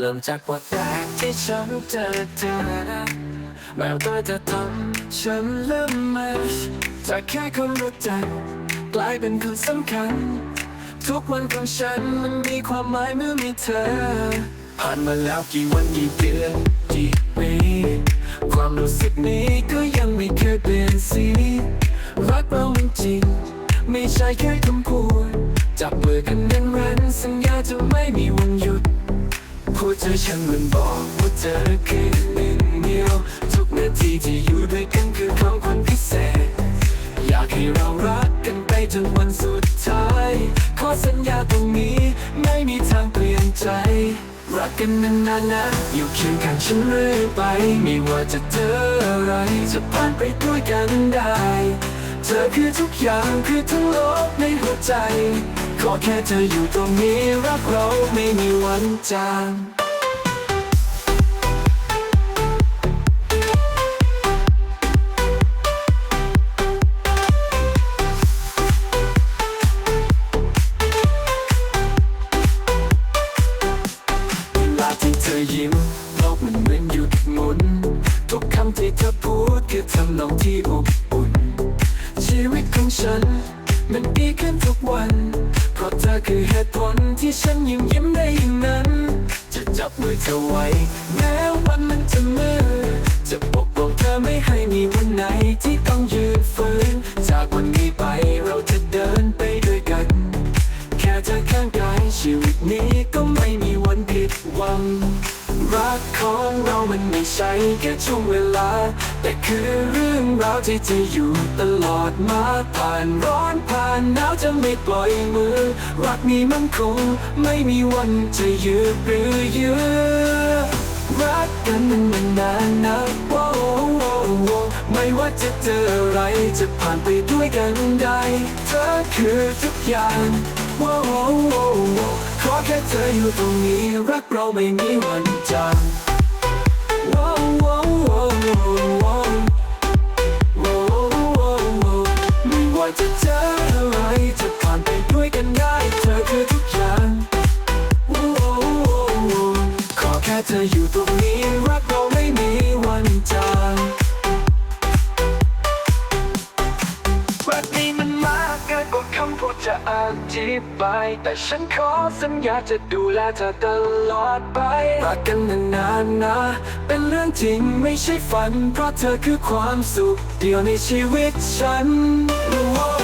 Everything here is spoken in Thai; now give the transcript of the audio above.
เริ่มจากวันแรกที่ฉันเจอเธอแววตาจะทำฉันเริ่มมาจากแค่คนรู้จักกลายเป็นคนสำคัญ ทุกวันของฉันมันมีความหมายเมื่อมีเธอ ผ่านมาแล้วกี่วันกี่เดือนกี่ปีความรู้สึกนี้ก็ยังไม่เคยเปลี่ยนสีรักเราจริง ไม่ใช่แค่คำพูดจับมือกันแน่นแร้นสัญญาจะไม่มีวันหยุด พูดใจฉันมันบอกว่าเธอคือหนึ่งเดียวทุกนาทีที่อยู่ด้วยกันคือของขวัญพิเศษ อยากให้เรารักกันไปจนวันสุดท้าย ขอสัญญาตรงนี้ไม่มีทางเปลี่ยนใจ รักกันนานๆนะ อยู่เคียงข้างฉันเรื่อยไป ไม่ว่าจะเจออะไรจะผ่านไปด้วยกันได้ เธอคือทุกอย่างคือทั้งโลกในหัวใจขอแค่เธออยู่ตรงนี้รักเราไม่มีวันจาง อยิ้มโลกมันเหมือนหยุดหมุน ทุกคำที่เธอพูดคือทำนองที่อบอุ่น ชีวิตของฉัน มันดีขึ้นทุกวัน เพราะเธอคือเหตุผลที่ฉันยังยิ้มได้อย่างนั้น จะจับมือเธอไว้ แม้วันมันจะมืดจะปกป้องเธอไม่ให้มีวันไหนที่ต้องยืนฝืนจากวันนี้ไปเราจะเดินไปด้วยกัน แค่เธอข้างกายชีวิตนี้ก็ไม่มี วันผิดหวัง รักของเรามันไม่ใช่แค่ช่วงเวลา แต่คือเรื่องราวที่จะอยู่ตลอดมาผ่านร้อนผ่านหนาวจะไม่ปล่อยมือ รักนี้มันคงไม่มีวันจะยืดหรือเยื้อรักกันมันนานนะโว้โว้โว้ไม่ว่าจะเจออะไรจะผ่านไปด้วยกันได้ เธอคือทุกอย่าง ขอแค่เธออยู่ตรงนี้ รักเราไม่มีวันจางไม่ว่าจะเจออะไรจะผ่านไปด้วยกันได้ เธอคือทุกอย่างขอแค่เธออยู่ตรง ธิบาย แต่ฉันขอสัญญาจะดูแลเธอตลอดไปรักกันนานๆนะ เป็นเรื่องจริงไม่ใช่ฝัน เพราะเธอคือความสุข เดียวในชีวิตฉันโอ้